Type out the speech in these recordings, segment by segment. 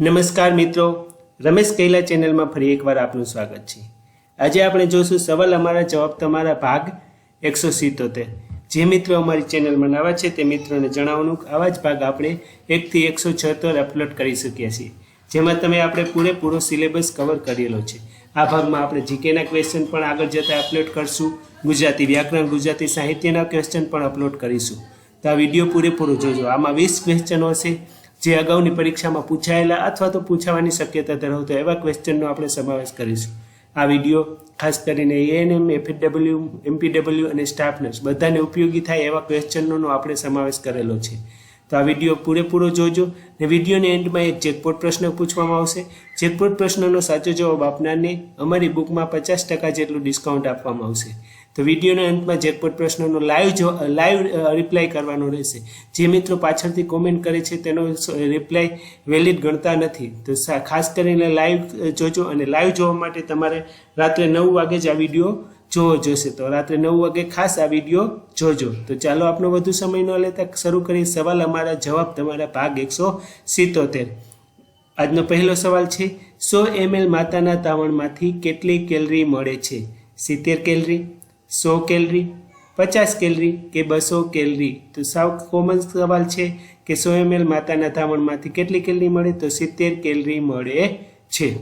નમસ્કાર મિત્રો, રમેશ કૈલા ચેનલમાં ફરી એકવાર આપનું સ્વાગત છે. આજે આપણે જોશું સવાલ અમારા જવાબ તમારા ભાગ એકસો સિત્તોતેર. જે મિત્રો અમારી ચેનલમાં નવા છે તે મિત્રોને જણાવવાનું આવા જ ભાગ આપણે એકથી એકસો છોતેર અપલોડ કરી શકીએ છીએ. જેમાં તમે આપણે પૂરેપૂરો સિલેબસ કવર કરેલો છે. આ ભાગમાં આપણે જીકેના ક્વેશ્ચન પણ આગળ જતાં અપલોડ કરશું, ગુજરાતી વ્યાકરણ, ગુજરાતી સાહિત્યના ક્વેશ્ચન પણ અપલોડ કરીશું. તો આ વીડિયો પૂરેપૂરો જોજો. આમાં વીસ ક્વેશ્ચનો હશે. જે અગાઉની પરીક્ષામાં પૂછાયેલા અથવા તો પૂછાવાની શક્યતા ધરાવતો એવા ક્વેશ્ચનનો આપણે સમાવેશ કરીશું. આ વીડિયો, ખાસ કરીને એએનએમ એફએડબલ્યુ એમપીડબલ્યુ અને સ્ટાફ નર્સ બધાને ઉપયોગી થાય એવા ક્વેશ્ચનોનો આપણે સમાવેશ કરેલો છે. તો આ વીડિયો પૂરેપૂરો જોજો ને વિડીયોની એન્ડમાં એક જેકપોટ પ્રશ્ન પૂછવામાં આવશે. જેકપોટ પ્રશ્નનો સાચો જવાબ આપનારને અમારી બુકમાં પચાસ ટકા જેટલું ડિસ્કાઉન્ટ આપવામાં આવશે. તો વિડીયોના અંતમાં જેકપોટ પ્રશ્નનો લાઈવ જો લાઈવ રિપ્લાય કરવાનો રહેશે. જે મિત્રો પાછળથી કોમેન્ટ કરે છે, તેનો રિપ્લાય વેલિડ ગણતા નથી. તો ખાસ કરીને લાઈવ જોજો અને લાઈવ જોવા માટે તમારે રાત્રે નવ વાગે જ આ વીડિયો જોવો જોશે. તો રાત્રે નવ વાગે ખાસ આ વીડિયો જોજો. તો ચાલો આપનો વધુ સમય ન લેતા શરૂ કરી સવાલ અમારા જવાબ તમારા ભાગ એકસો સિત્તોતેર. આજનો પહેલો સવાલ છે, સો એમએલ માતાના તાવણમાંથી કેટલી કેલરી મળે છે? સિત્તેર કેલરી સો કેલરી, પચાસ કેલરી કે બસો કેલરી? તો સાવ કોમન સવાલ છે કે સો એમએલ માતાના ધામણમાંથી કેટલી કેલરી મળે? તો સિત્તેર કેલરી મળે છે.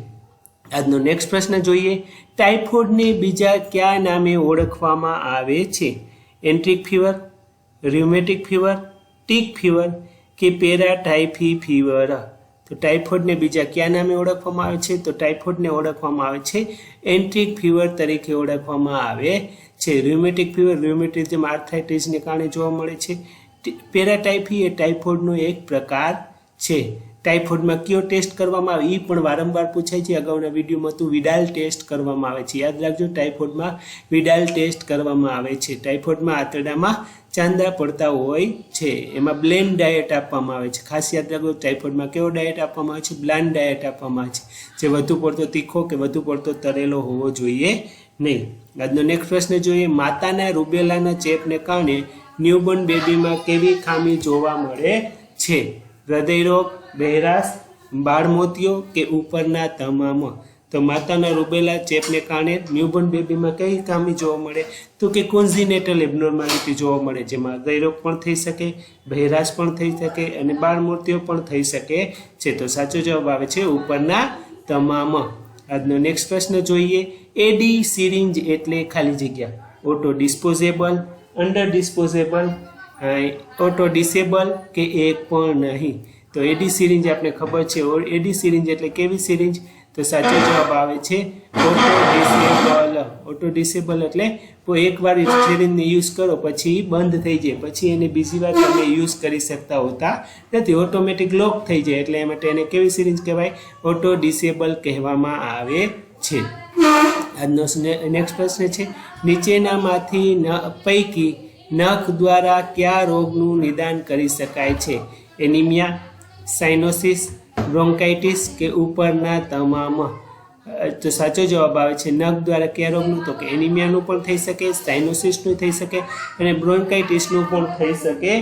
આજનો નેક્સ્ટ પ્રશ્ન જોઈએ. ટાઇફોઇડને બીજા કયા નામે ઓળખવામાં આવે છે? Enteric fever rheumatic fever, tick fever કે પેરાટાઇફી ફીવર? તો ટાઇફોઇડને બીજા કયા નામે ઓળખવામાં આવે છે? તો ટાઇફોઇડને ઓળખવામાં આવે છે એન્ટ્રિક ફીવર તરીકે ઓળખવામાં આવે છે ર્યુમેટિક ફીવર ર્યુમેટિઝમ આર્થાઇટિસને કારણે જોવા મળે છે પેરાટાઇફી એ ટાઇફોઇડનો એક પ્રકાર છે. ટાઇફોઇડમાં કયો ટેસ્ટ કરવામાં આવે એ પણ વારંવાર પૂછાય છે. અગાઉના વિડીયોમાં તો વિડાલ ટેસ્ટ કરવામાં આવે છે. યાદ રાખજો ટાઇફોઇડમાં વિડાલ ટેસ્ટ કરવામાં આવે છે. ટાઇફોઇડમાં આંતરડામાં ચાંદા પડતા હોય છે. એમાં બ્લેન્ડ ડાયટ આપવામાં આવે છે. ખાસ યાદ રાખજો ટાઇફોઇડમાં કેવો ડાયટ આપવામાં આવે છે? બ્લાન્ડ ડાયટ આપવામાં આવે છે. જે વધુ પડતો તીખો કે વધુ પડતો તરેલો હોવો જોઈએ નહીં. આજનો નેક્સ્ટ પ્રશ્ન જોઈએ, માતાના રૂબેલાના ચેપને કારણે ન્યૂબોર્ન બેબીમાં કેવી ખામી જોવા મળે છે? હૃદયરોગ, બહેરાશ, બાળમોતિયો કે ઉપરના તમામ? તો માતાના રૂબેલા ચેપને કારણે ન્યૂબોર્ન બેબીમાં કઈ ખામી જોવા મળે? તો કે કોન્ઝિનેટલ એબનોર્માલિટી જોવા મળે, જેમાં હૃદયરોગ પણ થઈ શકે, બહેરાશ પણ થઈ શકે અને બાળમૂર્તિઓ પણ થઈ શકે છે. તો સાચો જવાબ આવે છે ઉપરના તમામ. આજનો નેક્સ્ટ પ્રશ્ન જોઈએ. એડી સિરિંજ એટલે ખાલી જગ્યા. Auto disposable under disposable auto disable કે એક પણ નહીં. તો એડી સિરિંજ આપણે ખબર છે. એડી સિરિંજ એટલે કેવી સિરિંજ તો સાચો જવાબ આવે છે ઓટો ડિસેબલ ઓટો ડિસેબલ એટલે એકવાર સ્ટીરિંગને યુઝ કરો, પછી બંધ થઈ જાય. પછી એને બીજી વાર તમે યુઝ કરી શકતા હોતા નથી. ઓટોમેટિક લોક થઈ જાય એટલે એ માટે એને કેવી સિરિંજ કહેવાય? ઓટો ડિસેબલ કહેવામાં આવે છે. આજનો નેક્સ્ટ પ્રશ્ન છે, નીચેનામાંથી ન, પૈકી નખ દ્વારા કયા રોગનું નિદાન કરી શકાય છે? એનિમિયા સાઇનોસિસ બ્રોન્કાઇટિસ કે ઉપરના તમામ તો સાચો જવાબ આવે છે નખ દ્વારા કયા રોગનું, તો કે એનિમિયાનું પણ થઈ શકે, સાઇનોસિસનું થઈ શકે અને બ્રોન્કાઇટિસનું પણ થઈ શકે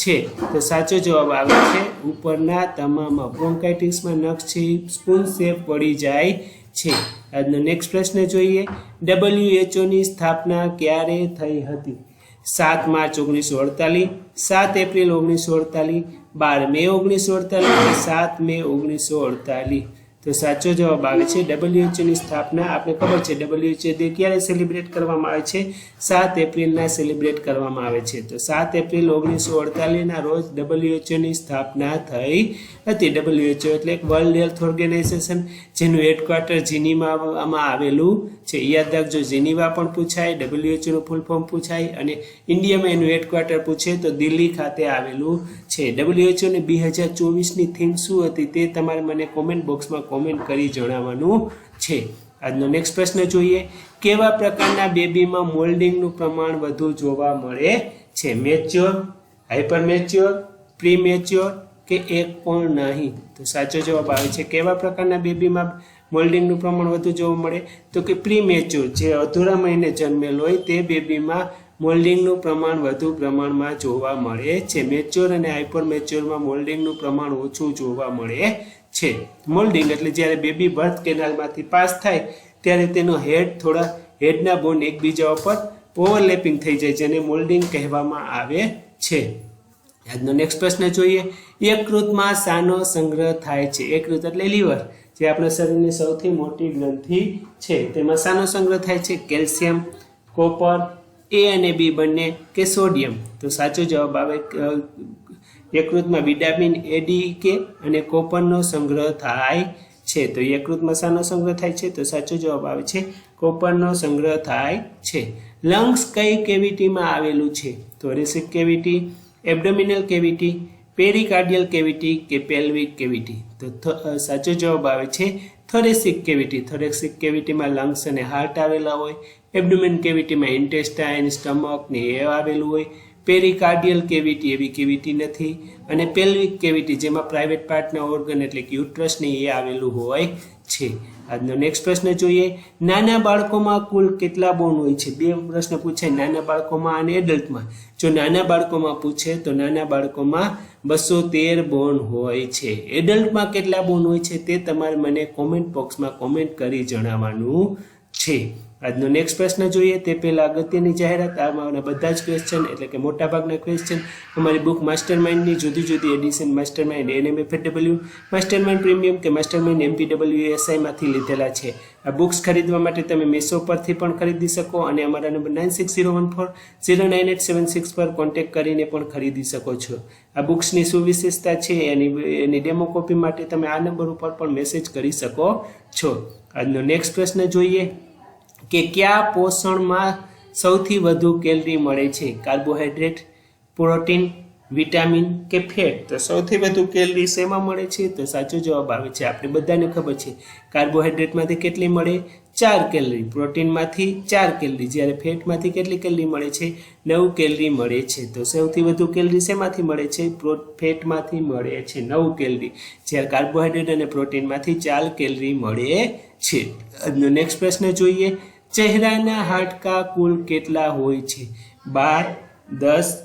છે. તો સાચો જવાબ આવે છે ઉપરના તમામ. બ્રોન્કાઇટિસમાં નખ છે સ્પૂન શેપ પડી જાય છે. આજનો નેક્સ્ટ પ્રશ્ન જોઈએ. ડબલ્યુએચઓની સ્થાપના ક્યારે થઈ હતી? સાત માર્ચ ઓગણીસો અડતાલીસ, સાત એપ્રિલ ઓગણીસો અડતાલીસ બાર મે ઓગણીસો અડતાલીસ સાત મે ઓગણીસો અડતાલીસ. તો સાચો જવાબ આવે છે ડબલ્યુએચઓની સ્થાપના. આપણે ખબર છે ડબલ્યુએચઓ ડે ક્યારે સેલિબ્રેટ કરવામાં આવે છે? સાત એપ્રિલના સેલિબ્રેટ કરવામાં આવે છે. તો સાત એપ્રિલ ઓગણીસો અડતાલીસના રોજ ડબલ્યુએચઓની સ્થાપના થઈ હતી. ડબલ્યુએચઓ એટલે એક વર્લ્ડ હેલ્થ ઓર્ગેનાઇઝેશન જેનું હેડક્વાર્ટર જીનીવામાં આવેલું છે. યાદ રાખજો, જીનીવા પણ પૂછાય ડબલ્યુએચઓનું ફૂલ ફોર્મ પૂછાય અને ઇન્ડિયામાં એનું હેડક્વાર્ટર પૂછે તો દિલ્હી ખાતે આવેલું છે. ડબલ્યુએચઓની બે હજાર ચોવીસની થીમ શું હતી તે તમારે મને કોમેન્ટ બોક્સમાં કોમેન્ટ કરી જણાવવાનું છે. આજનો નેક્સ્ટ પ્રશ્ન જોઈએ, કેવા પ્રકારના બેબીમાં મોલ્ડિંગનું પ્રમાણ વધુ જોવા મળે છે? Mature hypermature premature કે એક પણ નહીં? તો સાચો જવાબ આવે છે, કેવા પ્રકારના બેબીમાં મોલ્ડિંગનું પ્રમાણ વધુ જોવા મળે? તો કે પ્રી મેચ્યોર જે અધૂરા મહિને જન્મેલ હોય તે બેબીમાં મોલ્ડિંગનું પ્રમાણ વધુ પ્રમાણમાં જોવા મળે છે. મેચ્યોર અને હાઇપર મેચ્યોરમાં મોલ્ડિંગનું પ્રમાણ ઓછું જોવા મળે છે. મોલ્ડિંગ એટલે જ્યારે બેબી બર્થ કેનાલમાંથી પાસ થાય, ત્યારે તેનો હેડ થોડા હેડના બોન એકબીજા ઉપર ઓવરલેપિંગ થઈ જાય, જેને મોલ્ડિંગ કહેવામાં આવે છે. આજનો નેક્સ્ટ પ્રશ્ન જોઈએ. યકૃતમાં સાનો સંગ્રહ થાય છે? યકૃત એટલે લીવર જે આપણા શરીરની સૌથી મોટી ગ્રંથિ છે. તેમાં સાનો સંગ્રહ થાય છે? કેલ્શિયમ, કોપર એ અને બી બંને કે સોડિયમ? તો સાચો જવાબ આવે યકૃતમાં વિટામિન એ ડી કે અને કોપરનો સંગ્રહ થાય છે. તો યકૃતમાં શાનો સંગ્રહ થાય છે? તો સાચો જવાબ આવે છે, કોપરનો સંગ્રહ થાય છે. લંગ્સ કઈ કેવિટીમાં આવેલું છે? Thoracic cavity, abdominal cavity, pericardial cavity કે પેલ્વિક કેવિટી? તો સાચો જવાબ આવે છે, થોરેસિક કેવિટી. થોરેસિક કેવિટીમાં લંગ્સ અને હાર્ટ આવેલા હોય. એબડોમિન કેવિટીમાં ઇન્ટેસ્ટાઇન, સ્ટમક ને એ આવેલું હોય. પેરિકાર્ડિયલ કેવિટી એવી કેવિટી નથી અને પેલ્વિક કેવિટી જેમાં પ્રાઇવેટ પાર્ટના ઓર્ગન એટલે કે યુટ્રસને એ આવેલું હોય છે. આજનો નેક્સ્ટ પ્રશ્ન જોઈએ. નાના બાળકોમાં કુલ કેટલા બોન હોય છે? બે પ્રશ્ન પૂછાય. નાના બાળકોમાં અને એડલ્ટમાં જો નાના બાળકોમાં પૂછે તો નાના બાળકોમાં બસો તેર બોન હોય છે. એડલ્ટમાં કેટલા બોન હોય છે તે તમારે મને કોમેન્ટ બોક્સમાં કોમેન્ટ કરી જણાવવાનું છે. આજનો નેક્સ્ટ પ્રશ્ન જોઈએ, તે પહેલા અગત્યની જાહેરાત આમાંના બધા જ ક્વેશ્ચન એટલે કે મોટાભાગના ક્વેશ્ચન અમારી બુક માસ્ટર માઇન્ડની જુદી જુદી edition master mind NM FAW master mind premium કે માસ્ટર માઇન્ડ એમપીડબલ્યુ એસઆઈમાંથી લીધેલા છે. આ બુક્સ ખરીદવા માટે તમે મેસો પરથી પણ ખરીદી શકો અને અમારા number nine six zero one four zero nine eight seven six પર કોન્ટેક્ટ કરીને પણ ખરીદી શકો છો. આ બુક્સની સુવિશેષતા છે, એની એની ડેમો કોપી માટે તમે આ નંબર ઉપર પણ મેસેજ કરી શકો છો. આજનો નેક્સ્ટ પ્રશ્ન જોઈએ કે કયા પોષણમાં સૌથી વધુ કેલરી મળે છે? કાર્બોહાઈડ્રેટ પ્રોટીન, વિટામિન કે ફેટ? તો સૌથી વધુ કેલરી શેમાં મળે છે? તો સાચો જવાબ આવે છે. આપણે બધાને ખબર છે. કાર્બોહાઈડ્રેટમાંથી કેટલી મળે? ચાર કેલરી. પ્રોટીનમાંથી ચાર કેલરી. જ્યારે ફેટમાંથી કેટલી કેલરી મળે છે? નવ કેલરી મળે છે. તો સૌથી વધુ કેલરી શેમાંથી મળે છે? પ્રો- ફેટમાંથી મળે છે. નવ કેલરી. જ્યારે કાર્બોહાઈડ્રેટ અને પ્રોટીનમાંથી ચાર કેલરી મળે છે. નેક્સ્ટ પ્રશ્ન જોઈએ. ચહેરાના હાડકા કુલ કેટલા હોય છે? બાર, દસ,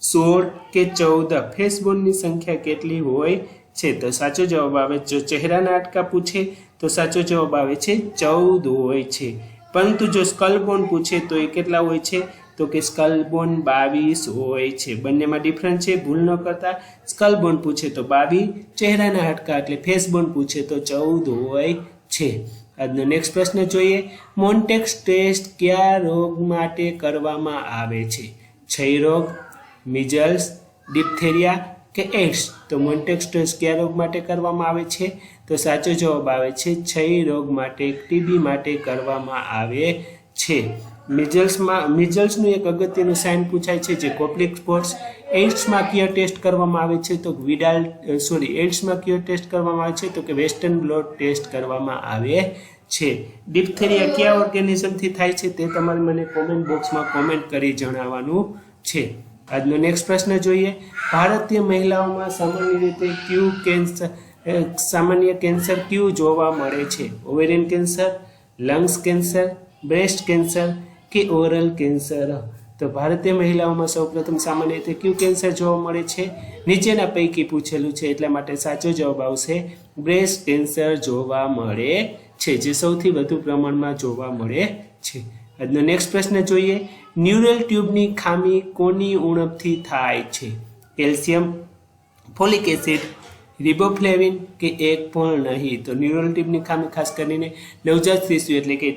સોળ કે ચૌદ? ફેસબોનની સંખ્યા કેટલી હોય છે? તો સાચો જવાબ આવે, જો ચહેરાના હાડકા પૂછે, તો સાચો જવાબ આવે છે, ચૌદ હોય છે. પરંતુ જો સ્કલબોન પૂછે, તો એ કેટલા હોય છે? તો કે સ્કલબોન બાવીસ હોય છે. બંનેમાં ડિફરન્સ છે, ભૂલ ન કરતા. સ્કલબોન પૂછે, તો બાવીસ. ચહેરાના હાડકા એટલે ફેસબોન પૂછે, તો ચૌદ હોય છે. આજનો નેક્સ્ટ પ્રશ્ન જોઈએ. મોન્ટેક્સ ટેસ્ટ કયા રોગ માટે કરવામાં આવે છે? ક્ષય મિઝલ્સ ડિપ્થેરિયા કે એડ્સ તો મોન્ટેક્સ ટેસ્ટ કયા રોગ માટે કરવામાં આવે છે? તો સાચો જવાબ આવે છે, ક્ષય રોગ માટે ટીબી માટે કરવામાં આવે છે. મિઝલ્સમાં મિઝલ્સનું એક અગત્યનું સાઇન પૂછાય છે જે કોપ્લિક સ્પોર્ટ્સ એઇડ્સમાં કયો ટેસ્ટ કરવામાં આવે છે? તો વિડાલ સોરી, એઇડ્સમાં કયો ટેસ્ટ કરવામાં આવે છે? તો કે વેસ્ટર્ન બ્લોટ ટેસ્ટ કરવામાં આવે છે. ડિપ્થેરિયા કયા ઓર્ગેનિઝમથી થાય છે તે તમારે મને કોમેન્ટ બોક્સમાં કોમેન્ટ કરી જણાવવાનું છે. આજનો નેક્સ્ટ પ્રશ્ન જોઈએ. ભારતીય મહિલાઓમાં સામાન્ય રીતે ક્યુ કેન્સર સામાન્ય કેન્સર ક્યુ જોવા મળે છે? Ovarian cancer, lungs cancer, breast cancer કે ઓરલ કેન્સર? તો ભારતીય મહિલાઓમાં સૌપ્રથમ સામાન્ય રીતે ક્યુ કેન્સર જોવા મળે છે? નીચેના પૈકી પૂછેલું છે, એટલા માટે સાચો જવાબ આવશે, બ્રેસ્ટ કેન્સર જોવા મળે છે, જે સૌથી વધુ પ્રમાણમાં જોવા મળે છે. આજનો નેક્સ્ટ પ્રશ્ન જોઈએ, ન્યુરલ ટ્યુબની ખામી કોની ઉણપથી થાય છે? કેલ્શિયમ, ફોલિક એસિડ રિબોફ્લેવિન કે એક પણ નહીં. તો ન્યુરલ ટ્યુબની ખામી ખાસ કરીને નવજાત શિશુ એટલે કે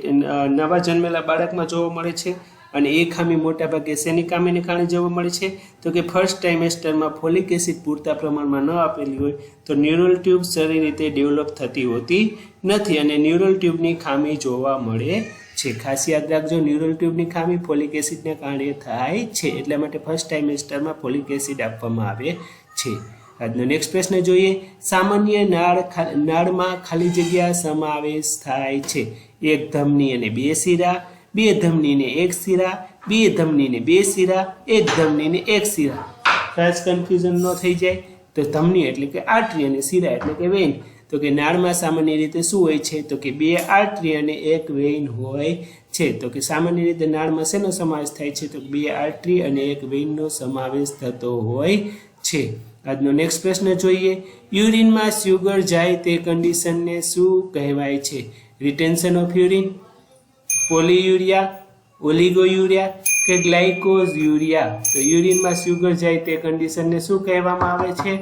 નવા જન્મેલા બાળકમાં જોવા મળે છે અને એ ખામી મોટાભાગે શેની ખામીને કારણે જોવા મળે છે? તો કે ફર્સ્ટ ટાઇમેસ્ટરમાં ફોલિક એસિડ પૂરતા પ્રમાણમાં ન આપેલી હોય તો ન્યુરલ ટ્યુબ સારી રીતે ડેવલપ થતી હોતી નથી અને ન્યુરલ ટ્યુબની ખામી જોવા મળે છે. ખાસ યાદ રાખજો ન્યુરલ ટ્યુબની ખામી ફોલિક એસિડને કારણે થાય છે. એટલા માટે ફર્સ્ટ ટાઇમેસ્ટરમાં ફોલિક એસિડ આપવામાં આવે છે. આજનો નેક્સ્ટ પ્રશ્ન જોઈએ. સામાન્ય નાળ નાળમાં ખાલી જગ્યા સમાવેશ થાય છે. એક ધમની અને બે શીરા, બે ધમનીને એક શીરા, બે ધમનીને બે શીરા, એક ધમનીને એક શીરા. ખાસ કન્ફ્યુઝન ન થઈ જાય. તો ધમની એટલે કે આર્ટરી અને શીરા એટલે કે વેઇન તો કે નાળમાં સામાન્ય રીતે શું હોય છે? તો કે બે આર્ટરી અને એક વેઇન હોય છે. તો કે સામાન્ય રીતે નાળમાં શેનો સમાવેશ થાય છે? તો બે આર્ટરી અને એક વેઇનનો સમાવેશ થતો હોય છે. આજનો નેક્સ્ટ પ્રશ્ન જોઈએ. યુરિનમાં સ્યુગર જાય તે કન્ડિશનને શું કહેવાય છે? Retention of urine polyuria oliguria કે ગ્લાયકોઝ યુરિયા તો યુરિનમાં સ્યુગર જાય તે કન્ડિશનને શું કહેવામાં આવે છે?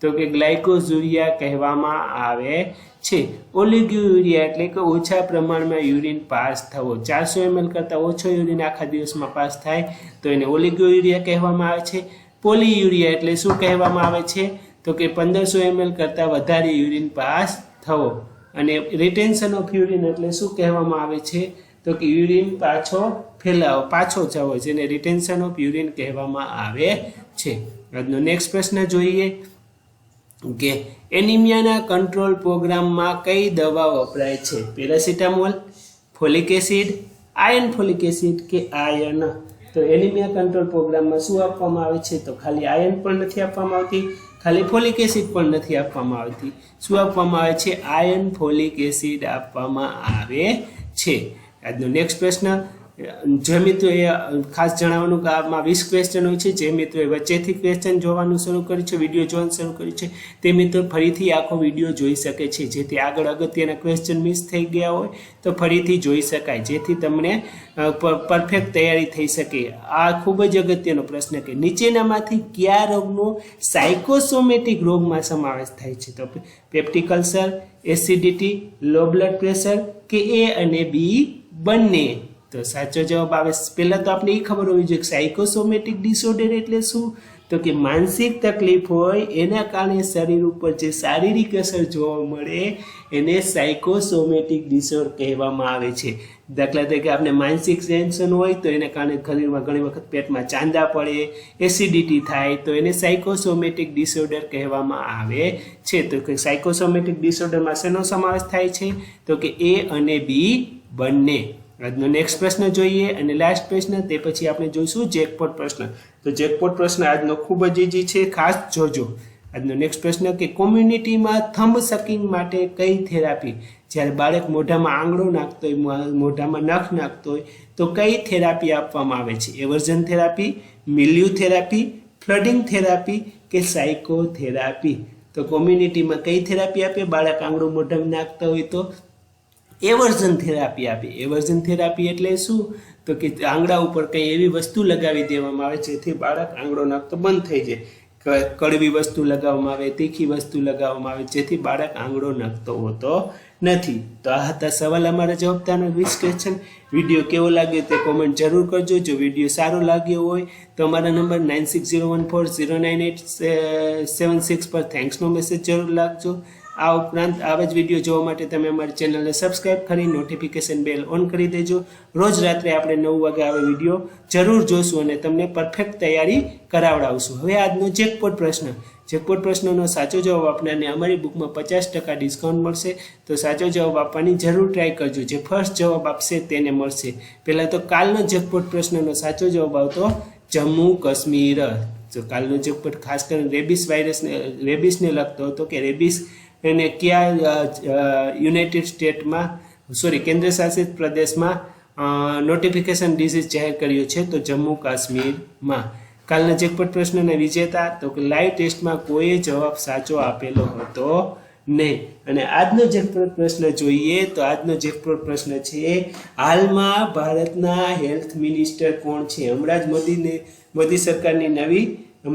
તો કે ગ્લાયકોઝુરિયા કહેવામાં આવે છે. ઓલિગોયુરિયા એટલે કે ઓછા પ્રમાણમાં યુરિન પાસ થવો. ચારસો એમએલ કરતાં ઓછો યુરિન આખા દિવસમાં પાસ થાય તો એને ઓલિગોયુરિયા કહેવામાં આવે છે. પોલીયુરિયા એટલે શું કહેવામાં આવે છે? તો કે પંદરસો એમએલ કરતાં વધારે યુરિન પાસ થવો. અને રિટેન્શન ઓફ યુરિન એટલે શું કહેવામાં આવે છે? તો કે યુરિન પાછો ફેલાવો, પાછો જવો, જેને રિટેન્શન ઓફ યુરિન કહેવામાં આવે છે. આજનો નેક્સ્ટ પ્રશ્ન જોઈએ કે એનિમિયાના કંટ્રોલ પ્રોગ્રામમાં કઈ દવા વપરાય છે? Paracetamol folic acid iron folic acid કે આયર્ન તો એનિમિયા કંટ્રોલ પ્રોગ્રામમાં શું આપવામાં આવે છે? તો ખાલી આયર્ન પણ નથી આપવામાં આવતી, ખાલી ફોલિક એસિડ પણ નથી આપવામાં આવતી. શું આપવામાં આવે છે? આયર્ન ફોલિક એસિડ આપવામાં આવે છે. આજનો નેક્સ્ટ પ્રશ્ન જે મિત્રો એ ખાસ જણાવવાનું કે આમાં વીસ ક્વેશ્ચન હોય છે, જે મિત્રોએ વચ્ચેથી ક્વેશ્ચન જોવાનું શરૂ કર્યું છે વીડિયો જોવાનું શરૂ કર્યું છે, તે મિત્રો ફરીથી આખો વીડિયો જોઈ શકે છે. જેથી આગળ અગત્યના ક્વેશ્ચન મિસ થઈ ગયા હોય, તો ફરીથી જોઈ શકાય. જેથી તમને પરફેક્ટ તૈયારી થઈ શકે. આ ખૂબ જ અગત્યનો પ્રશ્ન કે નીચેનામાંથી કયા રોગનો સાયકોસોમેટિક રોગમાં સમાવેશ થાય છે? તો peptic ulcer acidity low blood pressure કે એ અને બી બંને. તો સાચો જવાબ આવે પહેલાં તો આપણે એ ખબર હોવી જોઈએ કે સાયકોસોમેટિક ડિસઓર્ડર એટલે શું? તો કે માનસિક તકલીફ હોય, એના કારણે શરીર ઉપર જે શારીરિક અસર જોવા મળે, એને સાયકોસોમેટિક ડિસઓર્ડર કહેવામાં આવે છે. દાખલા તરીકે આપણે માનસિક ટેન્શન હોય, તો એના કારણે શરીરમાં ઘણી વખત પેટમાં ચાંદા પડે એસિડિટી થાય, તો એને સાયકોસોમેટિક ડિસઓર્ડર કહેવામાં આવે છે. તો કે સાયકોસોમેટિક ડિસઓર્ડરમાં શેનો સમાવેશ થાય છે? તો કે એ અને બી બંને. આજનો નેક્સ્ટ પ્રશ્ન જોઈએ અને લાસ્ટ પ્રશ્ન તે પછી આપણે જોઈશું જેકપોટ પ્રશ્ન. તો જેકપોટ પ્રશ્ન આજનો ખૂબ જ ઈજી છે, ખાસ જોજો. આજનો નેક્સ્ટ પ્રશ્ન કે કોમ્યુનિટીમાં થંબ સકિંગ માટે કઈ થેરાપી જ્યારે બાળક મોઢામાં આંગળો નાખતો હોય મોઢામાં નખ નાખતો હોય, તો કઈ થેરાપી આપવામાં આવે છે? Aversion therapy milieu therapy flooding therapy કે સાયકોથેરાપી તો કોમ્યુનિટીમાં કઈ થેરાપી આપે? બાળક આંગળો મોઢામાં નાખતા હોય તો એવર્ઝન થેરાપી આપે એવર્ઝન થેરાપી એટલે શું? તો કે આંગળા ઉપર કંઈ એવી વસ્તુ લગાવી દેવામાં આવે જેથી બાળક આંગળો નાખતો બંધ થઈ જાય. કડવી વસ્તુ લગાવવામાં આવે, તીખી વસ્તુ લગાવવામાં આવે જેથી બાળક આંગળો નાખતો હોતો નથી. તો આ હતા સવાલ અમારા જવાબદારનો વીસ ક્વેશ્ચન વીડિયો કેવો લાગ્યો તે કોમેન્ટ જરૂર કરજો. જો વીડિયો સારો લાગ્યો હોય તો અમારા number nine six zero one four zero nine eight seven six પર થેન્ક્સનો મેસેજ જરૂર લાગજો. આ ઉપરાંત આવા જ વીડિયો જોવા માટે તમે અમારી ચેનલને સબસ્ક્રાઈબ કરી નોટિફિકેશન બેલ ઓન કરી દેજો. રોજ રાત્રે આપણે નવ વાગે આવે વીડિયો જરૂર જોશું અને તમને પરફેક્ટ તૈયારી કરાવડાવશું. હવે આજનો જેકપોટ પ્રશ્ન. જેકપોટ પ્રશ્નનો સાચો જવાબ આપનારને અમારી બુકમાં પચાસ ટકા ડિસ્કાઉન્ટ મળશે. તો સાચો જવાબ આપવાની જરૂર ટ્રાય કરજો. જે ફર્સ્ટ જવાબ આપશે તેને મળશે. પહેલાં તો કાલનો જેકપોટ પ્રશ્નનો સાચો જવાબ આવતો જમ્મુ કાશ્મીર. તો કાલનો જેકપોટ ખાસ કરીને રેબિસ વાયરસને રેબિસને લગતો હતો કે રેબિસ એને કયા યુનાઇટેડ સ્ટેટમાં સોરી કેન્દ્ર શાસિત પ્રદેશમાં નોટિફિકેશન ડિઝીઝ જાહેર કર્યો છે તો જમ્મુ કાશ્મીરમાં. કાલના જેકપટ પ્રશ્નના વિજેતા તો કે લાઈવ ટેસ્ટમાં કોઈએ જવાબ સાચો આપેલો હતો નહીં. અને આજનો જેકપોટ પ્રશ્ન જોઈએ તો આજનો જેકપોટ પ્રશ્ન છે, હાલમાં ભારતના હેલ્થ મિનિસ્ટર કોણ છે? હમણાં જ મોદીને, મોદી સરકારની નવી,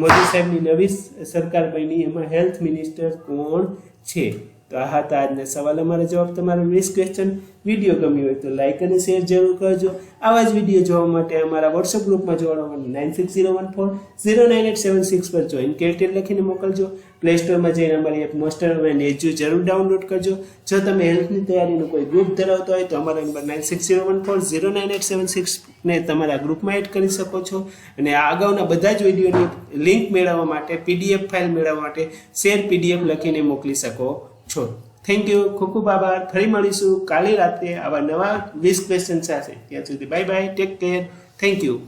મોદી સાહેબની નવી સરકાર બની. એમાં હેલ્થ મિનિસ્ટર કોણ? છે. તો આ હતા આજના સવાલ અમારા જવાબ તમારો વીસ ક્વેશ્ચન વીડિયો ગમ્યો હોય તો લાઇક અને શેર જરૂર કરજો. આવા જ વીડિયો જોવા માટે અમારા વોટ્સઅપ ગ્રુપમાં જોડાવાનું nine six zero one four zero nine eight seven six પર જોઈન કેરટેલ લખીને મોકલજો. પ્લે સ્ટોરમાં જઈને અમારી એપ મોસ્ટર અને એજ્યુ જરૂર ડાઉનલોડ કરજો. જો તમે હેલ્થની તૈયારીનું કોઈ ગ્રુપ ધરાવતો હોય તો અમારા number nine six zero one four zero nine eight seven સિક્સને તમારા ગ્રુપમાં એડ કરી શકો છો. અને આ અગાઉના બધા જ વિડીયોની લિંક મેળવવા માટે પીડીએફ ફાઇલ મેળવવા માટે શેર પીડીએફ લખીને મોકલી શકો છો. થેન્ક યુ ખૂબ ખૂબ આભાર. ફરી મળીશું કાલે રાત્રે આવા નવા વીસ ક્વેશ્ચન સાથે. ત્યાં સુધી bye bye take care thank you